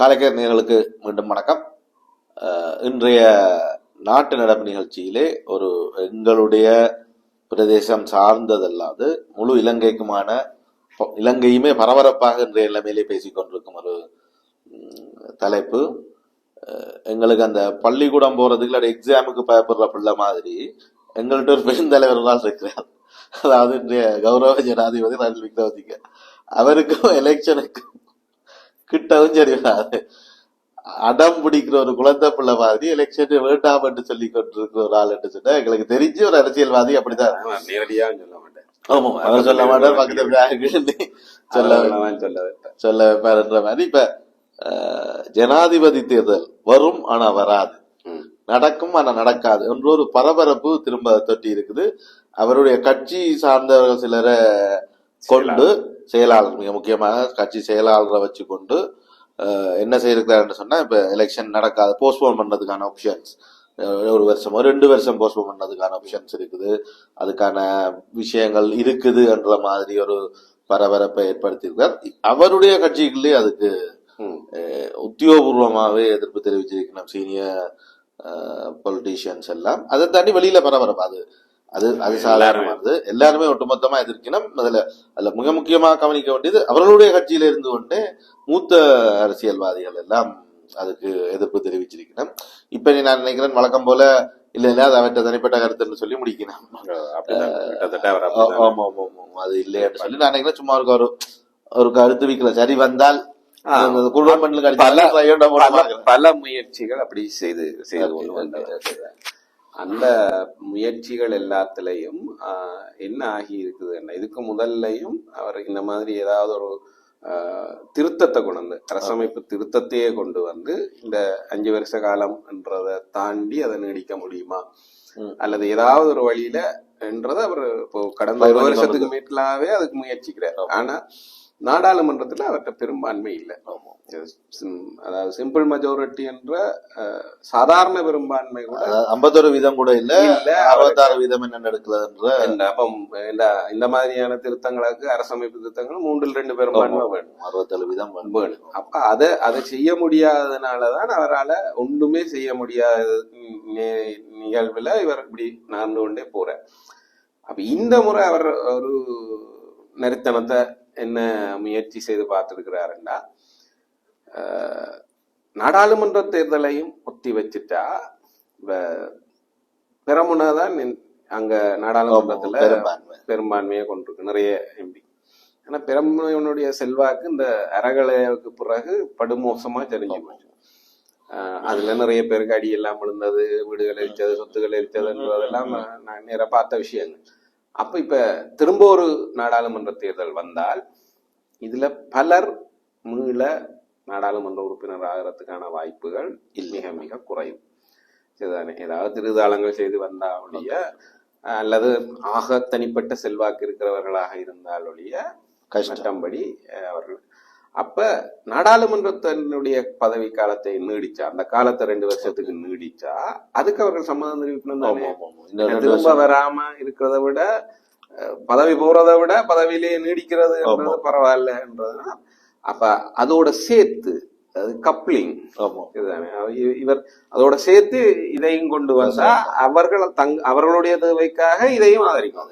காலைக்கர் நேர்களுக்கு மீண்டும் வணக்கம். இன்றைய நாட்டு நடப்பு நிகழ்ச்சியிலே ஒரு எங்களுடைய பிரதேசம் சார்ந்ததல்லாது முழு இலங்கைக்குமான இலங்கையுமே பரபரப்பாக இன்றைய நிலைமையிலே பேசிக் கொண்டிருக்கும் ஒரு தலைப்பு. எங்களுக்கு அந்த பள்ளிக்கூடம் போறதுக்கு இல்லை எக்ஸாமுக்கு பயப்படுற பிள்ளை மாதிரி எங்கள்கிட்ட ஒரு பெருந்தலைவர் ஒரு இருக்கிறார். அதாவது இன்றைய கௌரவ ஜனாதிபதி ரணில் விக்ரமசிங்க. அவருக்கும் எலெக்ஷனுக்கும் கிட்டவும் சரி வராது அடம் பிடிக்கிற ஒரு குழந்தை பிள்ளை மாதிரி எலெக்ஷன் வேண்டாம் என்று சொல்லி கொண்டிருக்கிற ஒரு ஆள் என்று சொன்னா எங்களுக்கு தெரிஞ்ச ஒரு அரசியல்வாதி அப்படிதான். நேரடியா சொல்ல மாட்டேன் ஆமா அவர் சொல்ல மாட்டார் பக்கத்துல சொல்ல சொல்ல வைப்பாருன்ற மாதிரி இப்ப ஜனாதிபதி தேர்தல் வரும் ஆனா வராது. நடக்கும் ஆனா நடக்காது என்ற ஒரு பரபரப்பு திரும்ப தொட்டி இருக்குது. அவருடைய கட்சி சார்ந்தவர்கள் சிலரை கொண்டு செயலாளர் மிக முக்கியமாக கட்சி செயலாளரை வச்சு கொண்டு என்ன செய்யிருக்கிறாருன்னு சொன்னா இப்ப எலெக்ஷன் நடக்காது போஸ்ட்போன் பண்றதுக்கான ஆப்ஷன்ஸ் ஒரு வருஷமோ ரெண்டு வருஷம் போஸ்ட்போன் பண்ணதுக்கான ஆப்ஷன்ஸ் இருக்குது. அதுக்கான விஷயங்கள் இருக்குது என்ற மாதிரி ஒரு பரபரப்பை ஏற்படுத்தியிருக்கார் அவருடைய கட்சிகளே அதுக்கு உத்தியோகபூர்வமாவே எதிர்ப்பு தெரிவிச்சிருக்கணும் சீனியர் பொலிட்டீஷியன்ஸ் எல்லாம். அதை தாண்டி வெளியில பரபரப்பு அது அது அது சாதாரணமானது எல்லாருமே ஒட்டுமொத்தமா எதிர்க்கணும். அதுல அதுல மிக முக்கியமாக கவனிக்க வேண்டியது அவர்களுடைய கட்சியில இருந்து கொண்டு மூத்த அரசியல்வாதிகள் எல்லாம் அதுக்கு எதிர்ப்பு தெரிவிச்சிருக்கணும். இப்ப நீ நான் நினைக்கிறேன் வழக்கம் போல இல்ல இல்ல அது அவற்றை தனிப்பட்ட கருத்துன்னு சொல்லி முடிக்கணும். அது இல்லைன்னு சொல்லி நான் நினைக்கிறேன் சும்மா ஒரு ஒரு ஒரு கருத்து வைக்கல. சரி வந்தால் பல- கடிச்சு பல- பல முயற்சிகள் அப்படி செய்து செய்து கொண்டு அந்த முயற்சிகள் எல்லாத்துலயும் என்ன ஆகி இருக்குதுன்னா இதுக்கு முதல்லையும் அவர் இந்த மாதிரி ஏதாவது ஒரு ஆஹ், திருத்தத்தை கொண்டு வந்து அரசமைப்பு திருத்தத்தையே கொண்டு வந்து இந்த அஞ்சு வருஷ காலம் என்றதை தாண்டி அதை நீடிக்க முடியுமா. அல்லது ஏதாவது ஒரு வழியில என்றதை அவர் இப்போ கடந்த ஒரு வருஷத்துக்கு மேலாவே அதுக்கு முயற்சிக்கிறார். ஆனா நாடாளுமன்றத்துல அவர்கிட்ட பெரும்பான்மை இல்லை. அதாவது சிம்பிள் மெஜாரிட்டி என்ற சாதாரண பெரும்பான்மை கூட ஐம்பத்தொரு வீதம் கூட இல்ல. அறுபத்தாறு வீதம் என்ன நடக்குதுன்ற இந்த அப்பம் இந்த மாதிரியான திருத்தங்களுக்கு அரசமைப்பு திருத்தங்கள் மூன்றில் ரெண்டு பெரும்பான்மை வேணும். அறுபத்தேழு வீதம் வேணும். அப்ப அதை அதை செய்ய முடியாததுனாலதான் அவரால ஒன்றுமே செய்ய முடியாத நிகழ்வுல இவர் இப்படி நடந்து கொண்டே போறார். அப்ப இந்த முறை அவர் ஒரு நெருத்தனத்தை என்ன முயற்சி செய்து பார்த்திருக்கிறாருன்னா நாடாளுமன்ற தேர்தலையும் ஒத்தி வச்சுட்டா பெரமுனாதான் அங்க நாடாளுமன்றத்துல பெரும்பான்மை. பெரும்பான்மையை கொண்டிருக்கு நிறைய எம்பி ஆனா பெரும்பான்மையினுடைய செல்வாக்கு இந்த அறகலைக்கு பிறகு படுமோசமா தெரிஞ்சு போச்சு. ஆஹ் அதுல நிறைய பேருக்கு அடி எல்லாம் விழுந்தது வீடுகள் எரிச்சது சொத்துக்கள் எரிச்சதுன்றதெல்லாம் நான் நேர பார்த்த விஷயங்கள். அப்ப இப்ப திரும்ப ஒரு நாடாளுமன்ற தேர்தல் வந்தால் இதுல பலர் மீள நாடாளுமன்ற உறுப்பினர் ஆகிறதுக்கான வாய்ப்புகள் மிக மிக குறைவு சரிதானே? ஏதாவது திருதாளங்கள் செய்து வந்தா ஒழிய அல்லது ஆக தனிப்பட்ட செல்வாக்கு இருக்கிறவர்களாக இருந்தால் ஒழிய கஷ்டம். மற்றபடி அஹ், அவர்கள் அப்ப நாடாளுமன்றத்தினுடைய பதவி காலத்தை நீடிச்சா அந்த காலத்தை ரெண்டு வருஷத்துக்கு நீடிச்சா அதுக்கு அவர்கள் சம்மதம் தெரிவிக்கணும் திரும்ப வராம இருக்கிறத விட பதவி போறதை விட பதவியிலேயே நீடிக்கிறது ஆமா. பரவாயில்லன்றதுனா அப்ப அதோட சேர்த்து அது கப்ளிங். இதுதானே. இவர் அதோட சேர்த்து இதையும் கொண்டு வந்தா அவர்கள் தங் அவர்களுடைய தேவைக்காக இதையும் ஆதரிக்கும்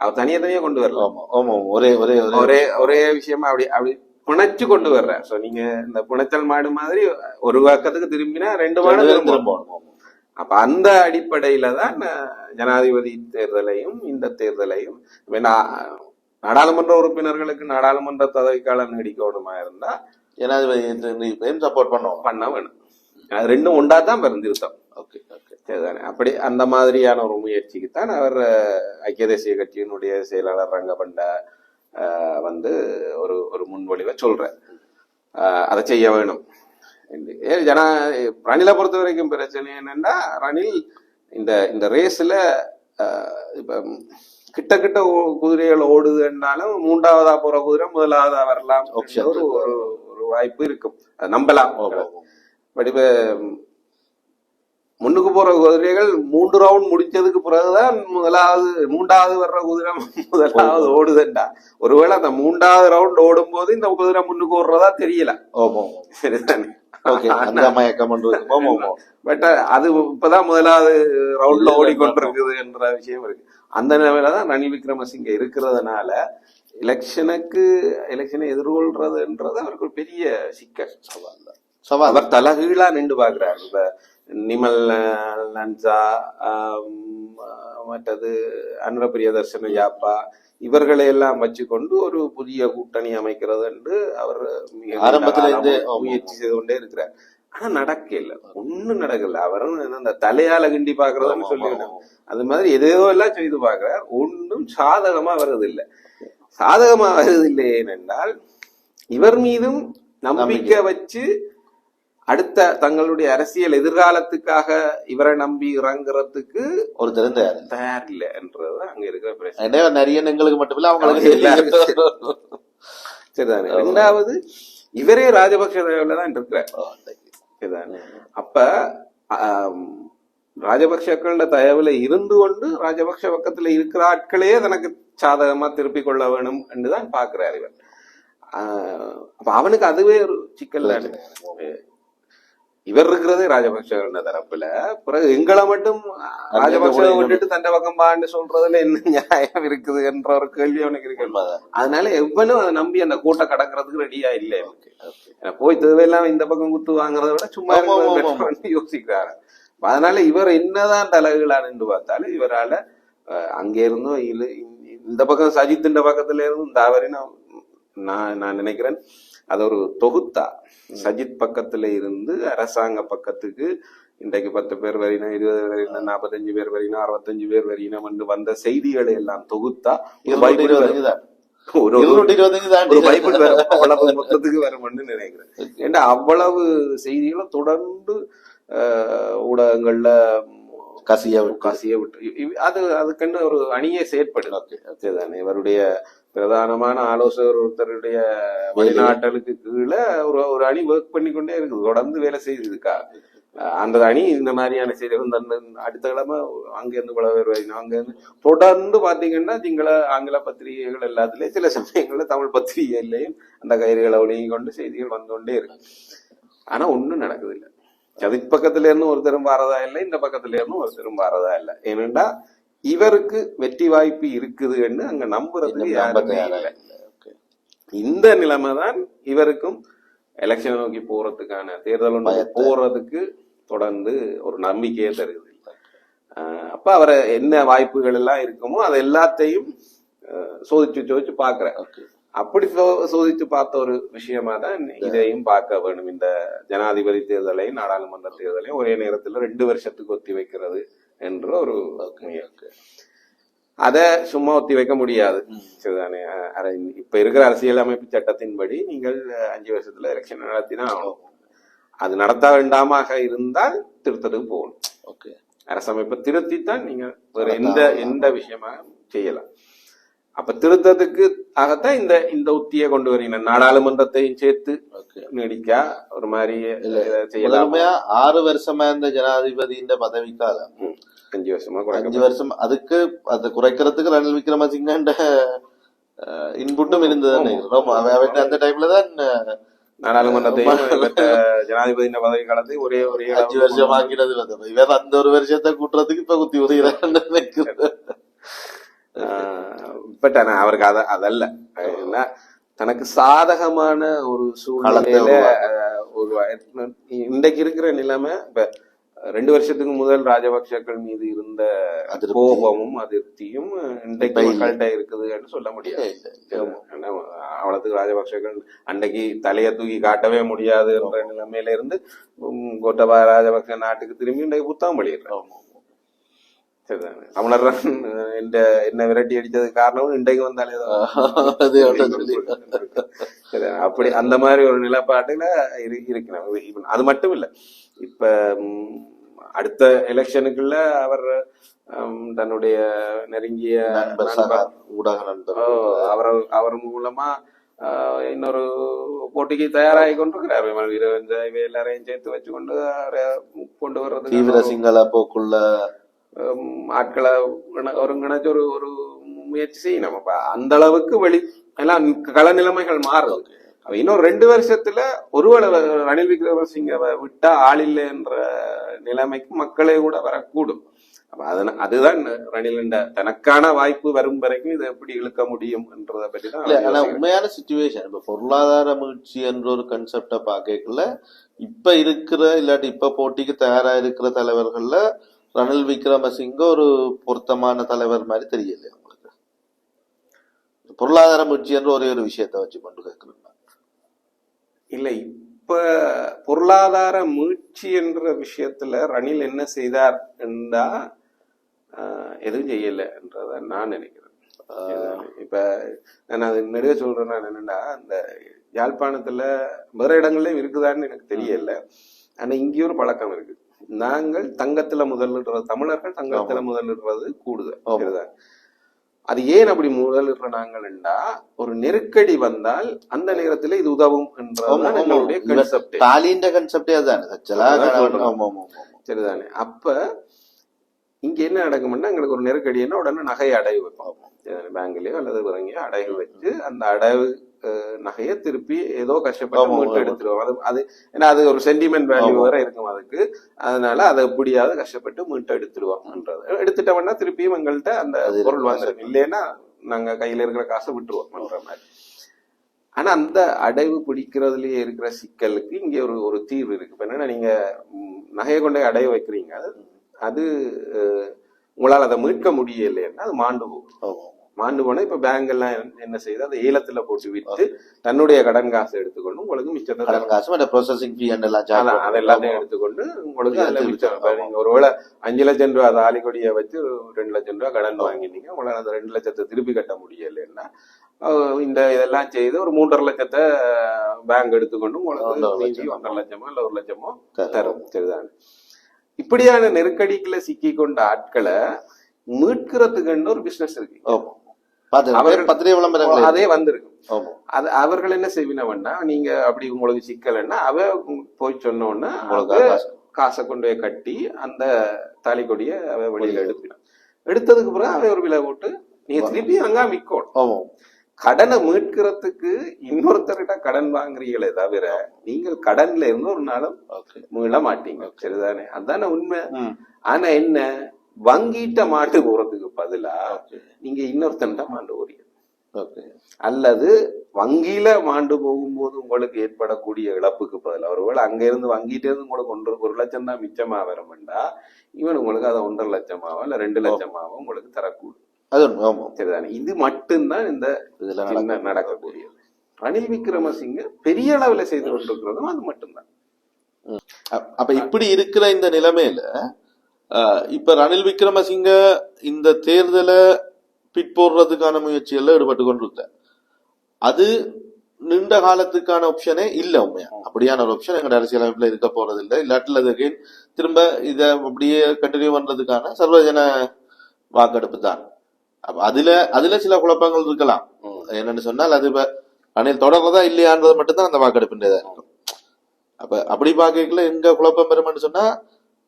அவர் தனியா தனியா கொண்டு வரல ஆமா ஆமா ஒரே ஒரே ஒரே. ஒரே ஒரே விஷயமா அப்படி அப்படி பிணைச்சு கொண்டு வர்ற சோ நீங்க இந்த பிணைச்சல் மாடு மாதிரி ஒரு பக்கத்துக்கு திரும்பினா ரெண்டு மாடு ஆமா. அப்ப அந்த அடிப்படையில தான் ஜனாதிபதி தேர்தலையும் இந்த தேர்தலையும் நாடாளுமன்ற உறுப்பினர்களுக்கு நாடாளுமன்ற பதவிக்காலம் நீடிக்கணுமா இருந்தா ஜனாதிபதி சப்போர்ட் பண்ணுவோம் பண்ண வேணும். ரெண்டும் ஒண்டா தான் பெருந்திருத்தம் ஓகே ஓகே சரிதானே? அப்படி அந்த மாதிரியான ஒரு முயற்சிக்கு தான் அவர் ஐக்கிய தேசிய கட்சியினுடைய செயலாளர் ரங்கபண்டா வந்து ஒரு ஒரு முன்மொழிவை அஹ், அதை செய்ய வேணும். என்று. ஏ, ஜனா ரணிலை பொறுத்த வரைக்கும் பிரச்சனை என்னன்னா ரணில் இந்த இந்த ரேஸ்ல இப்ப கிட்ட கிட்ட குதிரைகள் ஓடுதுன்னாலும் மூன்றாவதா போற குதிரை முதலாவதா வரலாம் ஒரு ஒரு வாய்ப்பு இருக்கும். நம்பலாம். பட் இப்ப முன்னுக்கு போற குதிரைகள் மூன்று ரவுண்ட் முடிச்சதுக்கு பிறகுதான் முதலாவது மூன்றாவது வர்ற குதிரை முதலாவது ஓடுதுண்டா. ஒருவேளை அந்த மூன்றாவது ரவுண்ட் ஓடும் போது இந்த குதிரை முன்னுக்கு ஓடுறதா தெரியல. சரிதானே? ஆமா. பட் அது இப்பதான் முதலாவது ரவுண்ட்ல ஓடிக்கொண்டிருக்குது என்ற விஷயம் இருக்கு. அந்த நிலைமையில தான் ரணில் விக்ரமசிங்க இருக்கிறதுனால எலெக்ஷனுக்கு எலெக்ஷனை எதிர்கொள்றதுன்றது அவருக்கு ஒரு பெரிய சிக்கல். சவால். அவர் தலகீழா நின்று பாக்குறாரு நிமல் அஹ், மற்றது அன்ர பிரியதர்ஷன யாப்பா இவர்களை எல்லாம் வச்சுக்கொண்டு ஒரு புதிய கூட்டணி அமைக்கிறது என்று அவர் ஆரம்பத்துல இருந்தே, முயற்சி செய்து கொண்டே இருக்கிறார். ஆனா நடக்கல ஒண்ணும் நடக்கல. அவரும் இந்த தலையால கிண்டி பாக்குறதுன்னு சொல்லி அது மாதிரி எதையோ எல்லாம் செய்து பார்க்கிறார். ஒன்றும் சாதகமா வருது இல்ல. சாதகமா வருது இல்லை ஏனென்றால் இவர் மீதும் நம்பிக்கை வச்சு அடுத்த தங்களுடைய அரசியல் எதிர்காலத்துக்காக இவரை நம்பி இறங்குறதுக்கு ஒரு தெரிந்த யாரு தயார். இல்லை என்றது அங்க இருக்கிற நிறைய எங்களுக்கு மட்டுமில்ல அவங்களுக்கு. சரிதானே. ரெண்டாவது இவரே ராஜபக்ஷ தயவுல தான் இருக்கிறார். சரிதானே. அப்ப ராஜபக்ஷக்கள தயவுல இருந்து கொண்டு ராஜபக்ஷ பக்கத்துல இருக்கிற ஆட்களே தனக்கு சாதகமா திருப்பிக் கொள்ள வேணும் என்றுதான் பாக்குறாரு இவர். ஆஹ், அப்ப அவனுக்கு அதுவே ஒரு சிக்கல் இவர் இருக்கிறதே ராஜபக்ஷ தரப்புல. பிறகு எங்களை மட்டும் ராஜபக்ஷ விட்டுட்டு தண்டை பக்கம் பான்னு சொல்றதுல என்ன நியாயம் இருக்குது என்ற ஒரு கேள்வி அவனுக்கு இருக்கு. அதனால எவனும் அதை நம்பி அந்த கூட்டை கடக்கிறதுக்கு ரெடியா இல்லை எனக்கு போய் தேவையில்லாம இந்த பக்கம் குத்து வாங்குறத விட சும்மா யோசிக்கிறாரு அதனால இவர் என்னதான் தலைகளா நின்று பார்த்தாலும் இவரால அங்க இருந்தும் இல்ல இந்த- பக்கம் சஜித் இந்த பக்கத்துல இருந்தும் இந்த அவரையும் நான் நான் நினைக்கிறேன். அது ஒரு தொகுத்தா. சஜித் பக்கத்துல இருந்து அரசாங்க பக்கத்துக்கு இன்றைக்கு பத்து பேர் வரையினம் இருபது வரையினம் நாற்பத்தஞ்சு பேர் வரையினம் அறுபத்தஞ்சு பேர் வரையினம் வந்து வந்த செய்திகளை எல்லாம் தொகுத்தா. தான். அவ்வளவு மொத்தத்துக்கு வரும்னு நினைக்கிறேன். ஏன்னா அவ்வளவு செய்திகளை தொடர்ந்து ஊடகங்கள்ல கசியா. கசிய விட்டு. அது அதுக்கென்று ஒரு அணியை செயற்படுது. சரிதானே இவருடைய பிரதானமான ஆலோசகர் ஒருத்தருடைய வெளிநாட்டலுக்கு கீழே ஒரு ஒரு அணி ஒர்க் பண்ணி கொண்டே இருக்குது. தொடர்ந்து வேலை அஹ் அந்த அணி இந்த மாதிரியான செய்தி அந்த அடுத்த கிழமை அங்க இருந்து பல பேர் வரணும் அங்க இருந்து தொடர்ந்து பாத்தீங்கன்னா சிங்கள ஆங்கில பத்திரிகைகள் எல்லாத்துலயும் சில சமயங்கள்ல தமிழ் பத்திரிகையிலையும் அந்த கயிறுகளை ஒழுங்கி கொண்டு செய்திகள் வந்து கொண்டே இருக்கு. ஆனா ஒண்ணும் நடக்குது இல்ல. சதிக் பக்கத்துல இருந்து ஒருத்தரும் வாரதா இல்லை இந்த பக்கத்துல இருந்து ஒருத்தரும் வாரதா இல்லை. ஏனென்றா இவருக்கு வெற்றி வாய்ப்பு இருக்குதுன்னு அங்க நம்புறதுக்கு இன்னும் நம்ப யாருமே இல்லை. இந்த நிலைமை தான் இவருக்கும் எலெக்ஷன் நோக்கி போறதுக்கான தேர்தல் நோக்கி. போறதுக்கு தொடர்ந்து ஒரு நம்பிக்கையை தருது. அப்ப அவரை என்ன வாய்ப்புகள் எல்லாம் இருக்குமோ அது எல்லாத்தையும் சோதிச்சு சோதிச்சு பாக்குறேன். அப்படி சோதிச்சு பார்த்த ஒரு விஷயமா தான் இதையும் பார்க்க வேணும் இந்த ஜனாதிபதி தேர்தலையும் நாடாளுமன்ற தேர்தலையும் ஒரே நேரத்துல ரெண்டு வருஷத்துக்கு ஒத்தி வைக்கிறது. என்ற ஒரு முயற்சி. அத சும்மா ஒத்தி வைக்க முடியாது. சரிதானே? இப்ப இருக்கிற அரசியல் அமைப்பு சட்டத்தின்படி நீங்கள் அஞ்சு வருஷத்துல எலெக்ஷன் நடத்தினா அது நடத்த வேண்டாமாக இருந்தால் திருத்தத்துக்கு போகணும். ஓகே. அரசமைப்பை திருத்தித்தான் நீங்க வேற எந்த எந்த விஷயமா செய்யலாம். அப்ப திருத்தத்துக்கு ஆகத்தான் இந்த இந்த உத்தியை கொண்டு வரீங்க நாடாளுமன்றத்தையும் சேர்த்து. நீடிக்கா ஒரு மாதிரி செய்யலாம். ஆறு வருஷமா இருந்த ஜனாதிபதியின் பதவிக்காலம் ம். அஞ்சு வருஷமா அஞ்சு வருஷம் அதுக்கு அதை குறைக்கிறதுக்கு ரணில் விக்ரமசிங்கன்ற இன்புட்டும் இருந்தது அந்த டைம்ல தான் நாடாளுமன்றத்தையும் பெற்ற ஜனாதிபதி பதவி காலத்தை ஒரே ஒரே அஞ்சு வருஷம் இவர் அந்த ஒரு வருஷத்தை கூட்டுறதுக்கு இப்ப குத்தி நினைக்கிறேன். பட் ஆனா அவருக்கு அத அதல்ல. தனக்கு சாதகமான ஒரு சூழ்நிலையில ஒரு இன்றைக்கு இருக்கிற நிலைமை இப்ப ரெண்டு வருஷத்துக்கு முதல் ராஜபக்சக்கள் மீது இருந்த. கோபமும் அதிருப்தியும் இன்றைக்கு. மக்கள்கிட்ட இருக்குதுன்னு சொல்ல முடியாது. அவ்வளவுக்கு ராஜபக்சர்கள் அன்றைக்கு தலையை தூக்கி காட்டவே முடியாது என்ற நிலைமையில இருந்து உம், கோட்டபாய ராஜபக்ச நாட்டுக்கு திரும்பி இன்றைக்கு புத்தகம் சரிதானே தமிழர் காரணம் இன்றைக்கு வந்தாலே அது அவர்ட்ட சொல்லி. சரிதானே? அப்படி அந்த மாதிரி ஒரு நிலப்பாட்டுல இரு இருக்கிறாங்க இப்ப அது மட்டும் இல்ல இப்ப அடுத்த எலெக்ஷனுக்குள்ள அவர் தன்னுடைய நெருங்கிய ஊடக நண்பர் அவர் அவர் மூலமா இன்னொரு போட்டிக்கு தயாராகி கொண்டிருக்கிறார் வீரவந்த இவை எல்லாரையும் சேர்த்து வச்சுக்கொண்டு அவரை கொண்டு வர்றதுக்கு தீவிர சிங்கள போக்குள்ள ஆட்களை ஒருங்கிணைச்சு ஒரு ஒரு முயற்சி செய்யணும் அப்ப அந்த அளவுக்கு வெளி எல்லாம் கள நிலைமைகள் மாறுது அப்ப இன்னும் ரெண்டு வருஷத்துல ஒருவேளை ரணில் விக்ரமசிங்க விட்டா ஆள் இல்லைன்ற நிலைமைக்கு மக்களே கூட வரக்கூடும் அப்ப அதன அதுதான் ரணிலிண்ட தனக்கான வாய்ப்பு வரும் வரைக்கும் இதை எப்படி இழுக்க முடியும் என்றதை பற்றி தான் ஆனா. உண்மையான சுச்சுவேஷன் இப்ப பொருளாதார மீழ்ச்சி என்ற ஒரு கன்செப்ட பாக்கல இப்ப இருக்கிற இல்லாட்டி இப்ப போட்டிக்கு தயாரா இருக்கிற தலைவர்கள்ல ரணில் விக்ரமசிங்க ஒரு பொருத்தமான தலைவர் மாதிரி தெரியல உங்களுக்கு. பொருளாதார மீழ்ச்சி என்ற ஒரே ஒரு விஷயத்தை வச்சு கொண்டு கேட்கிறேன். இல்ல இப்ப பொருளாதார மீட்சி என்ற விஷயத்துல ரணில் என்ன செய்தார் என்றா எதுவும் செய்யல என்றத நான் நினைக்கிறேன். இப்ப நான் அது நெடுக சொல்றேன் நான் என்னன்னா இந்த யாழ்ப்பாணத்துல வேற இடங்கள்லயும் இருக்குதான்னு எனக்கு தெரியல. ஆனா இங்கேயும் ஒரு பழக்கம் இருக்கு. நாங்கள் தங்கத்துல முதலிடுறது தமிழர்கள் தங்கத்துல முதலிடுறது கூடுதல் அது ஏன் அப்படி முதலிடுற நாங்கள்டா ஒரு நெருக்கடி வந்தால் அந்த நேரத்துல இது உதவும் இவன் கன்செப்ட் தாலின்ற கன்செப்டே அதுதானே. சரிதானே? அப்ப இங்க என்ன நடக்கும்னா எங்களுக்கு ஒரு நெருக்கடின்னா உடனே நகையை அடகு வைப்போம். பேங்க்லயோ அல்லது வங்கியோ அடகு வச்சு அந்த அடகு அஹ், நகையை திருப்பி ஏதோ கஷ்டப்பட்டு மீட்டு. எடுத்துருவோம் அது அது ஏன்னா அது ஒரு சென்டிமெண்ட் வேல்யூ. வேற இருக்கும் அதுக்கு. அதனால அதை எப்படியாவது கஷ்டப்பட்டு மீட்டு எடுத்துருவோம்ன்றது எடுத்துட்டோம்னா திருப்பியும் எங்கள்கிட்ட அந்த பொருள். வந்துடும் இல்லைன்னா நாங்க கையில இருக்கிற காசை விட்டுருவோம்ன்ற மாதிரி. ஆனா அந்த அடைவு பிடிக்கிறதுலயே இருக்கிற சிக்கலுக்கு இங்க ஒரு ஒரு தீர்வு இருக்கு. இப்ப என்னன்னா நீங்க நகையை கொண்டு அடைய வைக்கிறீங்க. அது உங்களால அதை மீட்க முடியலைன்னா அது மாண்டு போகும். மாண்டு போனா இப்ப பேங்க் எல்லாம் என்ன செய்யுது அதை ஏலத்துல போட்டு விட்டு தன்னுடைய கடன் காசை எடுத்துக்கொண்டு உங்களுக்கு மிச்சத்தை கடன். காசு மற்ற ப்ராசஸிங் ஃபீ எல்லாம் அது எல்லாத்தையும். எடுத்துக்கொண்டு உங்களுக்கு அதுல மிச்சம் இப்ப ஆமா. நீங்க ஒருவேளை அஞ்சு லட்சம் ரூபாய் தாலி கொடியை வச்சு ரெண்டு லட்சம் ரூபாய் கடன் வாங்கினீங்க உங்களால அந்த ரெண்டு லட்சத்தை திருப்பி கட்ட முடியலைன்னா இந்த இதெல்லாம் செய்து ஒரு மூன்றரை லட்சத்தை பேங்க் எடுத்துக்கொண்டு உங்களுக்கு ஒன்றரை லட்சம். இல்ல ஒரு லட்சமோ தரும். சரிதான் இப்படியான நெருக்கடிக்குள்ள சிக்கி கொண்ட ஆட்களை மீட்கிறதுக்குன்னு ஒரு பிசினஸ் இருக்கு பத்திரிகை விளம்பரங்கள் அதே வந்திருக்கு. ஆமா. அது அவர்கள் என்ன செய்வினவன்னா நீங்க அப்படி உங்களுக்கு சிக்கலைன்னா அவ போய் சொன்னோன்னா காசு. கொண்டு போய் கட்டி அந்த தாலி கொடியை அவ வெளியில எடுப்பினான் எடுத்ததுக்கு பிறகு அவ ஒரு விலை போட்டு நீங்க திருப்பி அங்க விற்கணும். கடனை மீட்கிறதுக்கு இன்னொருத்தர்கிட்ட கடன் வாங்குறீங்களே தவிர நீங்கள் கடன்ல இருந்து ஒரு நாளும் மீள மாட்டீங்க. சரிதானே? அதானே உண்மை? ஆனா என்ன? வங்கிட்ட மாட்டு போறதுக்கு பதிலா நீங்க இன்னொருத்தன்ட்ட மாண்டு போறீங்க. அல்லது வங்கியில மாண்டு போகும்போது உங்களுக்கு ஏற்படக்கூடிய இழப்புக்கு பதிலா ஒருவேளை அங்க இருந்து வங்கிட்ட இருந்து உங்களுக்கு ஒன்று ஒரு லட்சம் தான் மிச்சமா வரும்டா இவன் உங்களுக்கு அதை ஒன்றரை லட்சமாவோ இல்ல ரெண்டு லட்சமாவோ உங்களுக்கு தரக்கூடும். அது சரிதானே? இது மட்டும்தான் இந்த நடக்கும். நடக்கக்கூடியது. ரணில் விக்ரமசிங்க பெரிய அளவுல செய்து கொண்டிருக்கிறதும் அது மட்டும்தான். அப்ப இப்படி இருக்கிற இந்த நிலைமையில இப்ப ரணில் விக்ரமசிங்க இந்த தேர்தலை பிற்போடுறதுக்கான முயற்சிகள்ல ஈடுபட்டு கொண்டிருக்கார் அது நீண்ட காலத்துக்கான ஆப்ஷனே இல்ல உண்மையா? அப்படியான ஒரு ஆப்ஷன் எங்க அரசியலமைப்புல இருக்க போறது இல்லை. இல்லாட்டில் அது திரும்ப இத அப்படியே கண்டினியூ பண்றதுக்கான சர்வஜன வாக்கெடுப்பு தான். அதுல அதுல சில குழப்பங்கள் இருக்கலாம். என்னன்னு சொன்னால் அது இப்ப ரணில் தொடர்றதா இல்லையான்றது மட்டும்தான் அந்த வாக்கெடுப்புன்றதா. இருக்கும் அப்ப அப்படி பாக்கல எங்க குழப்பம் பெறும்னு சொன்னா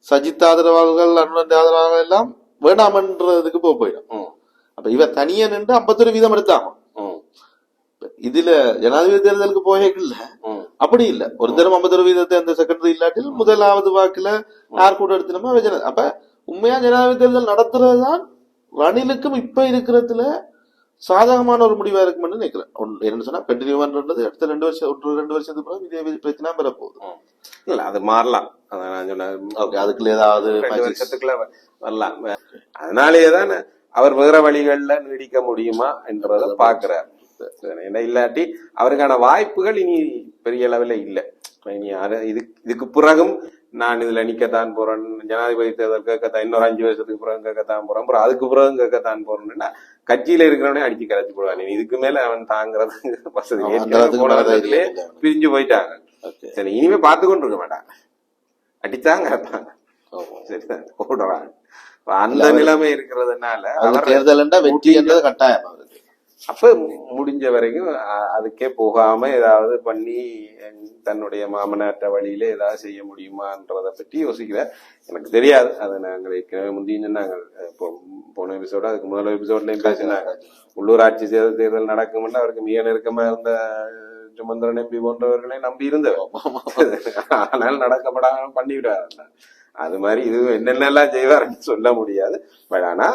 சஜித் ஆதரவாளர்கள் அண்ணன் ஆதரவாளர்கள் எல்லாம் வேணாமன்றதுக்கு போக போயிடும். அப்ப இவ தனியா நின்று ஐம்பத்தொரு வீதம் எடுத்தாங்க. இதுல ஜனாதிபதி தேர்தலுக்கு போகல. அப்படி இல்ல. ஒரு தரம் ஐம்பத்தொரு வீதத்தை அந்த செகண்டரி இல்லாட்டில் முதலாவது வாக்குல யார் கூட ஜன- அப்ப உண்மையா ஜனாதிபதி தேர்தல் நடத்துறதுதான் ரணிலுக்கும் இப்ப இருக்கிறதுல சாதகமான ஒரு முடிவா இருக்கும்னு நினைக்கிறேன். ஒன்னு என்னன்னு சொன்னா கண்டினியூ பண்றது அடுத்த ரெண்டு வருஷம் ஒரு ரெண்டு வருஷத்துக்கு பிறகு இதே பிரச்சனை பெறப்போகுது இல்ல அது மாறலாம். நான் சொன்னேன். ஓகே அதுக்குள்ள ஏதாவது ரெண்டு வருஷத்துக்குள்ள வரலாம். அதனாலேயே தான் அவர் வேற வழிகள்ல நீடிக்க முடியுமா என்றத பாக்குறார். ஏன்னா இல்லாட்டி அவருக்கான வாய்ப்புகள் இனி பெரிய அளவில் இல்ல. இனி இது இதுக்கு பிறகும் நான் இதுல நிக்கத்தான் போறேன் ஜனாதிபதி தேர்தல் கேட்கத்தான் இன்னொரு அஞ்சு வருஷத்துக்கு பிறகு கேட்கத்தான் போறேன் அப்புறம் அதுக்கு பிறகு கேட்கத்தான் போறேன்னா கட்சியில இருக்கிறவனே அடிச்சு கரைச்சு போடுவான் இதுக்கு மேல அவன் தாங்கிறது வசதி. பிரிஞ்சு போயிட்டாங்க. சரி இனிமே பார்த்து கொண்டு இருக்க மாட்டாங்க அடிச்சாங்க அடிப்பாங்க. ஆமா. சரிதான் அந்த நிலைமை இருக்கிறதுனால தேர்தல் வெற்றி என்றது கட்டாயம் அப்ப முடிஞ்ச வரைக்கும் அதுக்கே போகாம ஏதாவது பண்ணி தன்னுடைய மாமனாட்ட வழியில ஏதாவது செய்ய முடியுமான்றத பற்றி யோசிக்கிறேன் எனக்கு தெரியாது. அதை நாங்கள் ஏற்கனவே முந்தியும் சொன்னாங்க இப்போ போன எபிசோட அதுக்கு முதல் எபிசோட்லயும் பேசினாங்க. உள்ளூராட்சி தேர்தல் தேர்தல் நடக்கும்னு அவருக்கு மிக நெருக்கமா இருந்த சுமந்திரன் எம்பி போன்றவர்களை நம்பி இருந்தவர். ஆனால் நடக்கப்படாம பண்ணிவிடாரு அது மாதிரி இது என்னென்னலாம் செய்வாருன்னு சொல்ல முடியாது. பட் ஆனா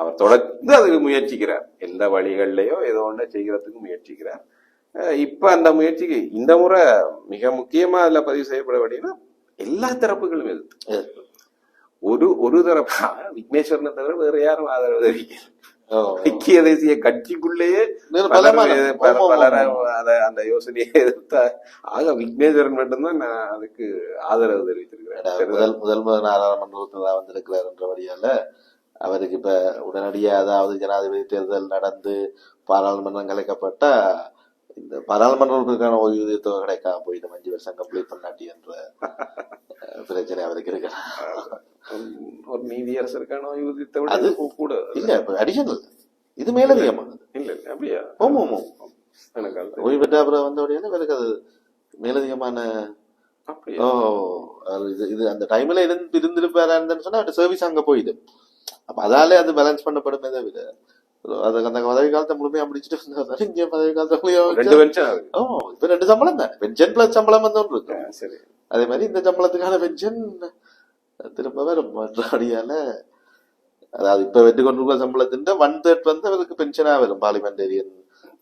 அவர் தொடர்ந்து அதுக்கு முயற்சிக்கிறார். எந்த வழிகள்லயோ ஏதோ ஒண்ணு செய்கிறதுக்கு முயற்சிக்கிறார். இப்ப அந்த முயற்சிக்கு இந்த முறை மிக முக்கியமா அதுல பதிவு செய்யப்பட வேண்டியதுன்னா எல்லா தரப்புகளும் எதிர்த்து ஒரு ஒரு தரப்பு விக்னேஸ்வரனை தவிர வேற யாரும் ஆதரவு தெரிவிக்கல ஐக்கிய தேசிய கட்சிக்குள்ளேயே பலர் அந்த யோசனையை எதிர்த்த ஆக விக்னேஸ்வரன் மட்டும்தான் நான் அதுக்கு ஆதரவு தெரிவித்திருக்கிறேன். முதல் முதல் முதல் நாடாளுமன்ற உறுப்பினராக வந்திருக்கிறார் என்றபடியால அவருக்கு இப்ப உடனடியா அதாவது ஜனாதிபதி தேர்தல் நடந்து பாராளுமன்றம் கலைக்கப்பட்டா இந்த பாராளுமன்ற உறுப்பினருக்கான ஓய்வூதிய தொகை கிடைக்காம போயிடும் அஞ்சு வருஷம் கம்ப்ளீட் பண்ணாட்டி என்ற பிரச்சனை அவருக்கு இருக்கு. ஒரு நீதியரசருக்கான ஓய்வூதியத்தை விட அது- கூட இல்ல. இப்ப அடிஷனல் இது மேலதிகமானது இல்ல இல்ல அப்படியா? ஆமா ஆமா எனக்கு ஓய்வு பெற்ற அப்புறம் வந்தபடியால இவருக்கு அது மேலதிகமான அப்படியா? ஓ இது இது அந்த டைம்ல இருந்து இருந்திருப்பாருன்னு சொன்னா சர்வீஸ் அங்க போயிடும். அப்ப அதாலே அது பேலன்ஸ் பண்ணப்படுமே தவிர அது அந்த பதவி காலத்தை முழுமையா முடிச்சுட்டு இங்க பதவி காலத்தை ஓ இப்ப ரெண்டு சம்பளம் தான்? பென்ஷன் பிளஸ் சம்பளம் வந்து ஒன்று இருக்கு ஆ, சரி. அதே மாதிரி இந்த சம்பளத்துக்கான பென்ஷன் திரும்ப வரும் மற்றபடியால அதாவது இப்ப வெற்றி கொண்டிருக்கிற சம்பளத்தின் ஒன் தேர்ட் வந்து அவருக்கு பென்ஷனா வரும். பார்லிமெண்டேரியன்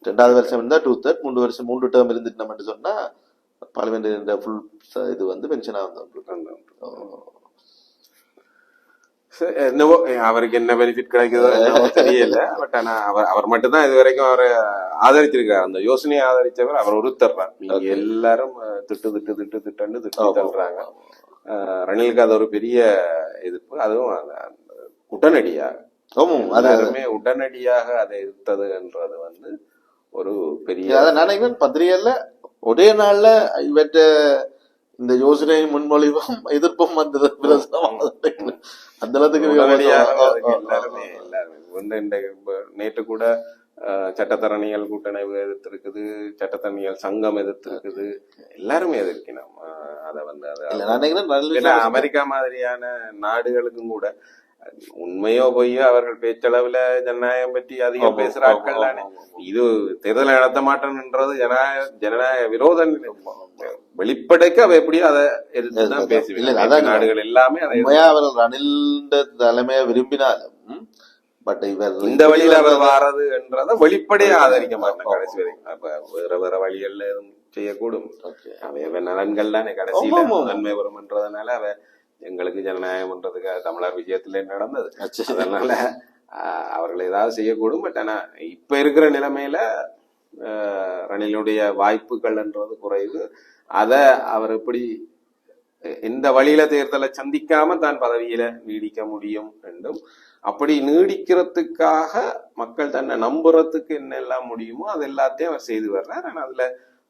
ரெண்டாவது வருஷம் இருந்தா டூ தேர்ட் மூன்று வருஷம் மூன்று டேர்ம் இருந்துட்டு சொன்னா பார்லிமெண்டேரியன் ஃபுல் இது வந்து பென்ஷனா வந்து என்னவோ அவருக்கு என்ன பெனிஃபிட் கிடைக்குதோ தெரியல. பட் ஆனா அவர் அவர் மட்டும்தான் இது வரைக்கும் அவரை ஆதரிச்சிருக்காரு அந்த யோசனையை ஆதரிச்சவர் அவர் ஒருத்தர் தான் நீங்க Okay. எல்லாரும் திட்டு திட்டு திட்டு திட்டுன்னு திட்டு. தள்ளுறாங்க. ரணிலுக்கு அது ஒரு பெரிய எதிர்ப்பு அதுவும் உடனடியாக. எல்லாருமே உடனடியாக அதை எதிர்த்ததுன்றது வந்து ஒரு பெரிய நினைக்கிறேன் பத்திரிகையில ஒரே நாள்ல இவற்ற இந்த யோசனை முன்மொழிவும் எதிர்ப்பும் வந்தது. அந்த அளவுக்கு நேற்று கூட சட்டத்தரணிகள் கூட்டமைப்பு எதிர்த்திருக்குது சட்டத்தரணிகள் சங்கம் எதிர்த்திருக்குது. எல்லாருமே எதிர்க்கணும். அதை வந்து. அமெரிக்கா மாதிரியான நாடுகளுக்கும் கூட உண்மையோ பொய்யோ அவர்கள் பேச்சளவுல ஜனநாயகம் பற்றி அதிகம் பேசுற ஆட்கள் தானே. இது தேர்தல் நடத்த மாட்டேன்ன்றது ஜனநாயக ஜனநாயக விரோதம். வெளிப்படைக்கு அவ எப்படியோ அதை அதான் நாடுகள் எல்லாமே அவர்கள் ரணில் தலைமையை விரும்பினாலும் பட் இவர் இந்த வழியில அவர் வாரது என்றதை வெளிப்படையா ஆதரிக்க மாட்டேன் கடைசி வரைக்கும். அப்ப வேற வேற வழிகள்ல எதுவும் செய்யக்கூடும். அவையவ நலன்கள் தானே கடைசியில. நன்மை வரும்ன்றதுனால அவ எங்களுக்கு ஜனநாயகம்ன்றதுக்காக தமிழர் விஷயத்துல நடந்தது. அதனால அவர்கள் ஏதாவது செய்யக்கூடும். பட் ஆனா இப்ப இருக்கிற நிலைமையில ரணிலுடைய வாய்ப்புகள்ன்றது குறைவு. அத அவர் எப்படி எந்த வழியில தேர்தலை சந்திக்காம தான் பதவியில நீடிக்க முடியும் என்றும் அப்படி நீடிக்கிறதுக்காக மக்கள் தன்னை நம்புறதுக்கு என்னெல்லாம் முடியுமோ அது எல்லாத்தையும் அவர் செய்து வர்றார். ஆனா அதுல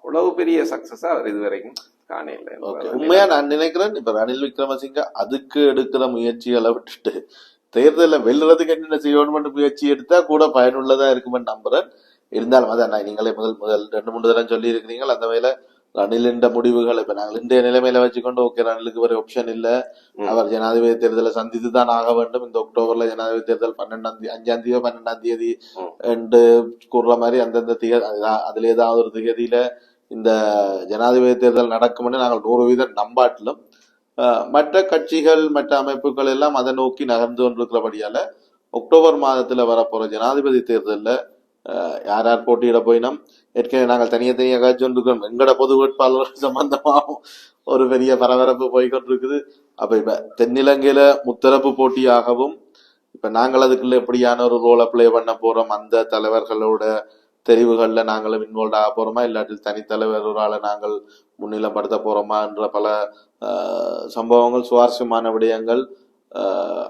அவ்வளவு பெரிய சக்சஸ் அவர் இது வரைக்கும் காணையில. உண்மையா நான் நினைக்கிறேன் இப்ப ரணில் விக்ரமசிங்க அதுக்கு எடுக்கிற முயற்சிகளை விட்டுட்டு தேர்தலில் வெல்றதுக்கு என்னென்ன செய்யணும்னு முயற்சி எடுத்தா கூட பயனுள்ளதா இருக்குமென்னு நம்புறேன் இருந்தாலும் அதான் நீங்களே முதல் முதல் ரெண்டு மூணு தடவை சொல்லி இருக்கிறீங்க அந்த வகையில ரணிலின் முடிவுகள் இப்ப நாங்கள் இன்றைய நிலைமையில வச்சுக்கொண்டு ஓகே ரணிலுக்கு ஒரு ஆப்ஷன் இல்ல. அவர் ஜனாதிபதி தேர்தலை சந்தித்து தான் ஆக வேண்டும் இந்த அக்டோபர்ல ஜனாதிபதி தேர்தல் பன்னெண்டாம் தேதி அஞ்சாம் தேதியோ பன்னெண்டாம் தேதி. என்று கூறுற மாதிரி அந்தந்த அதுதான் அதுல ஏதாவது ஒரு திகதியில இந்த ஜனாதிபதி தேர்தல் நடக்கும்னு நாங்கள் நூறு வீதம் நம்பாட்டிலும் மற்ற கட்சிகள் மற்ற அமைப்புகள் எல்லாம் அதை நோக்கி நகர்ந்து கொண்டிருக்கிறபடியால் அக்டோபர் மாதத்தில் வரப்போகிற ஜனாதிபதி தேர்தலில் யார் யார் போட்டியிட போயினோம் ஏற்கனவே நாங்கள் தனியாக தனியாக காட்சி கொண்டிருக்கிறோம். எங்கட பொது வேட்பாளர் சம்பந்தமாகவும் ஒரு பெரிய பரபரப்பு போய்கொண்டிருக்குது அப்போ இப்போ தென்னிலங்கையில் முத்தரப்பு போட்டியாகவும் இப்போ நாங்கள் அதுக்குள்ள எப்படியான ஒரு ரோலை ப்ளே பண்ண போகிறோம் அந்த தலைவர்களோட தெரிவுகளில் நாங்களும் இன்வால்வ் ஆக போகிறோமா இல்லாட்டி தனித்தலைவர் ஒரு ஆளை நாங்கள் முன்னிலைப்படுத்த போகிறோமா என்ற பல சம்பவங்கள் சுவாரஸ்யமான விடயங்கள்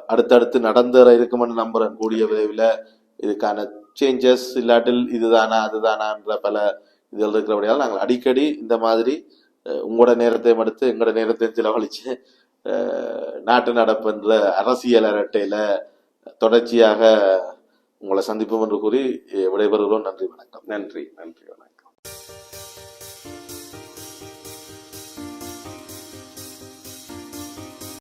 அடுத்தடுத்து நடந்தேற இருக்குமென்னு நம்புகிறேன் கூடிய விரைவில் இதுக்கான சேஞ்சஸ் இல்லாட்டில் இதுதானா அதுதானான்ற பல இதில் இருக்கிறபடியால் நாங்கள் அடிக்கடி இந்த மாதிரி உங்களோட நேரத்தையும் எடுத்து எங்களோட நேரத்தையும் செலவழித்து நாட்டு நாட்டு நடப்புன்ற அரசியல் அரட்டையில் தொடர்ச்சியாக உங்களை சந்திப்போம் என்று கூறி விடைபெறுகிறோம். நன்றி வணக்கம். நன்றி நன்றி வணக்கம்.